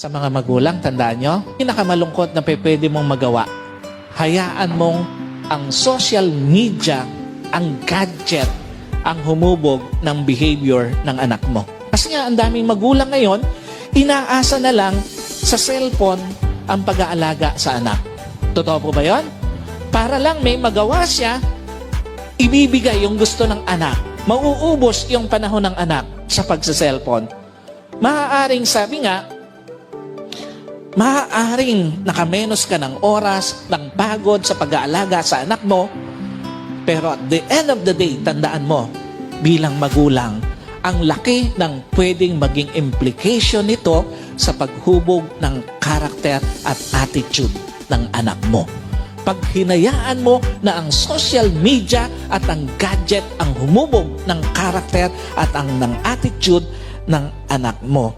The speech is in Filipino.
Sa mga magulang, tandaan nyo, pinakamalungkot na pwede mong magawa, hayaan mong ang social media, ang gadget, ang humubog ng behavior ng anak mo. Kasi nga, ang daming magulang ngayon, inaasa na lang sa cellphone ang pag-aalaga sa anak. Totoo po ba yon? Para lang may magawa siya, ibibigay yung gusto ng anak. Mauubos yung panahon ng anak sa pagsa-cellphone. Maaaring sabi nga, maaaring nakamenos ka ng oras, ng pagod sa pag-aalaga sa anak mo, pero at the end of the day, tandaan mo, bilang magulang, ang laki ng pwedeng maging implication nito sa paghubog ng karakter at attitude ng anak mo. Pag hinayaan mo na ang social media at ang gadget ang humubog ng karakter at ang ng attitude ng anak mo,